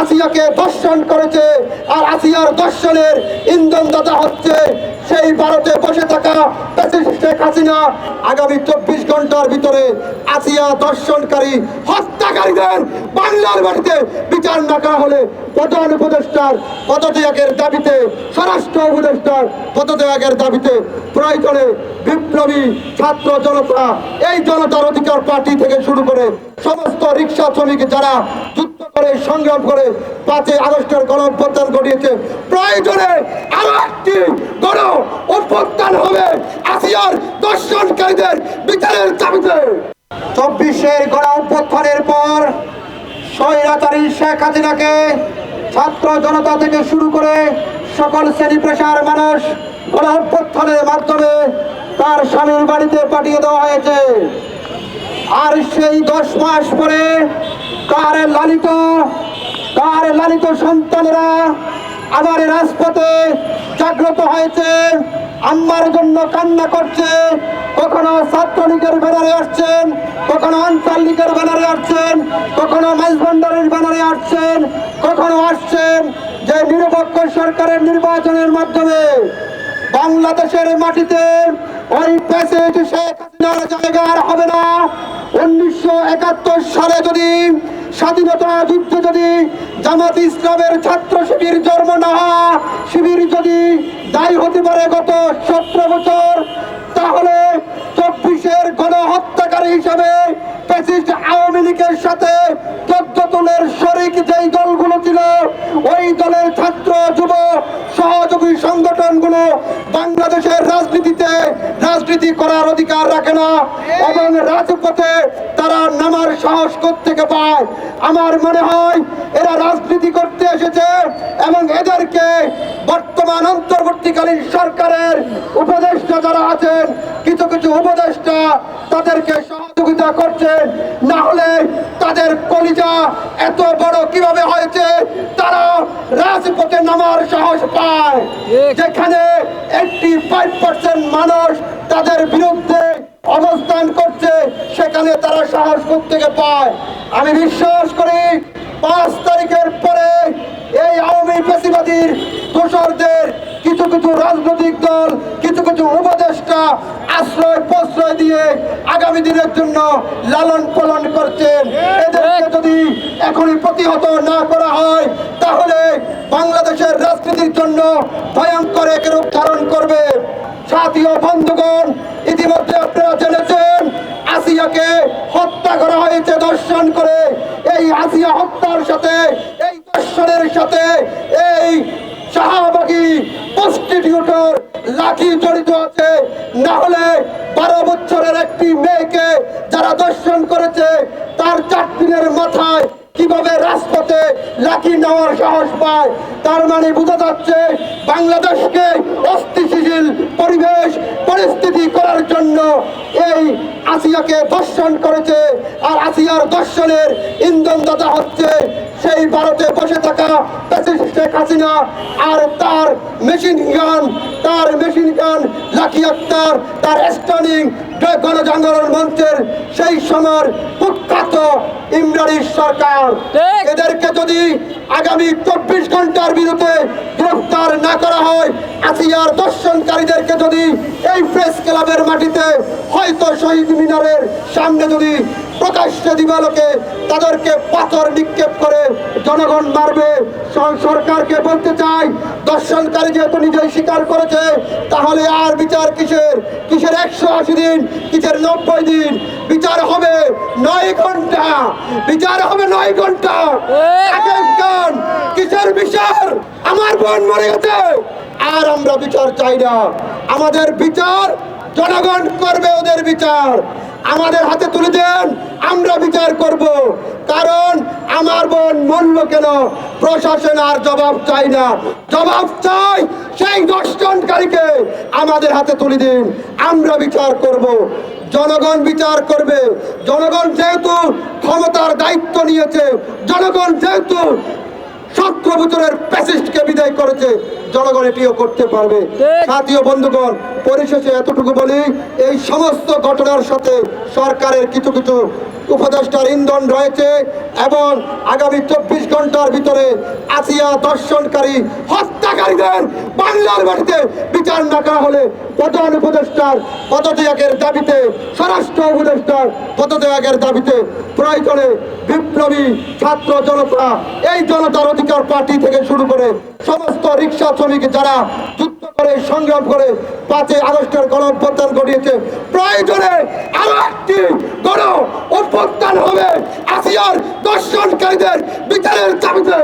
আসিয়াকে দর্শন করেছে, আর আসিয়ার দর্শনের ইন্ধন দাতা হচ্ছে, সেই ভারতে বসে থাকা শেখ হাসিনা আগামী চব্বিশ ঘণ্টার ভিতরে আসিয়া দর্শনকারী, হত্যাকারীদের বাংলার মাটিতে বিচার না করা হলে প্রধান উপদেষ্টার পদত্যাগের দাবিতে, স্বরাষ্ট্র উপদেষ্টার পদত্যাগের দাবিতে প্রয়োজনে বিপ্লবী ছাত্র জনতা, এই জনতার অধিকার পার্টি থেকে শুরু করে সমস্ত রিক্সা শ্রমিক যারা করে সংগ্রাম করে পাঁচই আগস্টের গণ অভ্যুত্থান ঘটিয়েছে প্রয়োজনে আরও একটি গণ অভ্যুত্থান হবে আসিয়ার দর্শনকারীদের বিচারের দাবিতে চব্বিশের গণ অভ্যুত্থানের পর স্বৈরাচারী শেখ হাসিনাকে ছাত্র জনতা থেকে শুরু করে সকল শ্রেণি পেশার মানুষ গণ অভ্যুত্থানের মাধ্যমে তার স্বামীর বাড়িতে পাঠিয়ে দেওয়া হয়েছে। আর সেই দশ মাস পরে তার লালিত তার লালিত সন্তানেরা আমার রাজপথে জাগ্রত হয়েছে, আম্মার জন্য কান্না করছে, কখনো ছাত্রলীগের ব্যানারে আসছেন, কখনো আনসার লীগের ব্যানারে আসছেন, কখনো মাইজভান্ডারের ব্যানারে আসছেন, কখনো আসছেন যে নিরপেক্ষ সরকারের নির্বাচনের মাধ্যমে। বাংলাদেশের মাটিতে ওই প্যাসেজ শেখ হাসিনার জায়গা আর হবে না। উনিশশো একাত্তর সালে যদি স্বাধীনতা যুদ্ধে যদি জামাত ইসলামের ছাত্র শিবির জন্ম না শিবির যদি দায়ী হতে পারে গত সতেরো বছর, তাহলে চব্বিশের গণহত্যাকারী হিসাবে প্যাসিস্ট আওয়ামী লীগের সাথে সংগঠনগুলো বাংলাদেশের রাজনীতিতে রাজনীতি করার অধিকার রাখে না এবং রাজপথে তারা নামার সাহস থেকে পায়? আমার মনে হয় এরা রাজনীতি করতে এসেছে এবং এদেরকে বর্তমান অন্তর্বর্তীকালীন সরকারের উপদেষ্টা যারা আছেন উপদেষ্টা তাদেরকে সহযোগিতা করছেন। না হলে তাদের কলিজা এত বড় কীভাবে হয়েছে, তারা রাজপথে নামার সাহস পায়। যেখানে এইটি ফাইভ পার্সেন্ট মানুষ তাদের বিরুদ্ধে অবস্থান করছে, সেখানে তারা সাহস থেকে পায়। আমি বিশ্বাস করি, পাঁচ তারিখের পরে এই আওয়ামী পেশিবাদীর দোসরদের কিছু কিছু রাজনৈতিক দল কিছু কিছু উপদেষ্টা আশ্রয় দিয়ে আগামী দিনের জন্য লালন পালন করছেন। এদেরকে যদি এখনই প্রতিহত না করা হয়, তাহলে বাংলাদেশের রাজনীতির জন্য ভয়ঙ্কর এক রূপ ধারণ করবে। সাথীয় বন্ধুগণ, ইতিমধ্যে আপনারা জেনেছেন, আসিয়াকে হত্যা করা হয়েছে দর্শন করে। এই আসিয়া হত্যার সাথে, এই দর্শনের সাথে, এই প্রস্টিটিউটর জড়িত আছে। না হলে বারো বছরের একটি মেয়েকে যারা দর্শন করেছে, তার মাথায় কীভাবে রাজপথে নেওয়ার সাহস পায়, তার মানে বোঝা যাচ্ছে বাংলাদেশকে অস্থিতিশীল পরিবেশ, পরিস্থিতি করার জন্য এই আসিয়াকে দর্শন করেছে। আর আসিয়ার দর্শনের ইন্ধন দাতা হচ্ছে সেই ভারতে বসে থাকা শেখ হাসিনা আর তার মেশিন গান তার মেশিন গান লাকি আক্তার তার স্টানিং গণজাগরণ মঞ্চের সেই সময়ের কুখ্যাত ইমরানি সরকার। এদেরকে যদি আগামী চব্বিশ ঘণ্টার বিরুদ্ধে গ্রেফতার না করা হয় আসিয়ার দর্শনকারীদেরকে যদি এই প্রেস ক্লাবের মাটিতে হয়তো শহীদ মিনারের সামনে যদি প্রকাশ্যে দিবালোকে তাদেরকে পাথর নিক্ষেপ জনগণ মারবে। সরকারকে বলতে চাই দর্শনকারী যেহেতু নিজেই স্বীকার করেছে তাহলে আর বিচার কিসের? কিসের একশো আশি দিন কিসের নব্বই দিন? বিচার হবে নয় ঘণ্টা। বিচার হবে নয় ঘণ্টা। কিসের বিচার? আমার বোন মরে গেছে। আর আমরা বিচার চাই না। আমাদের বিচার জনগণ করবে ওদের বিচার। আমাদের হাতে তুলে দেন, আমরা বিচার করব। কারণ আমার বোন মরল কেন? প্রশাসন আর জবাব চাই না। জবাব চাই সেই দর্শনকারীকে আমাদের হাতে তুলে দিন, আমরা বিচার করব। জনগণ বিচার করবে। জনগণ যেহেতু ক্ষমতার দায়িত্ব নিয়েছে, জনগণ যেহেতু ছাত্র বছরের প্যাসিস্টকে বিদায় করেছে জনগণ এটিও করতে পারবে। সাথীয় বন্ধুগণ পরিশেষে এতটুকু বলি এই সমস্ত ঘটনার সাথে সরকারের কিছু কিছু উপদেষ্টার ইন্ধন রয়েছে এবং আগামী চব্বিশ ঘণ্টার ভিতরে আসিয়া দর্শনকারী হত্যাকারীদের বাংলার মাটিতে বিচার না করা হলে প্রধান উপদেষ্টার পদত্যাগের দাবিতে স্বরাষ্ট্র উপদেষ্টার পদত্যাগের দাবিতে প্রয়োজনে বিপ্লবী ছাত্র জনতা এই জনতার অধিকার পার্টি থেকে শুরু করে সমস্ত রিক্সা শ্রমিক যারা যুদ্ধ করে, সংগ্রাম করে, পাঁচই আগস্টের গণ অভ্যুত্থান ঘটিয়েছে, প্রয়োজনে আরও একটি গণ অভ্যুত্থান হবে। আসিয়ার দর্শনকারীদের বিচারের দাবিতে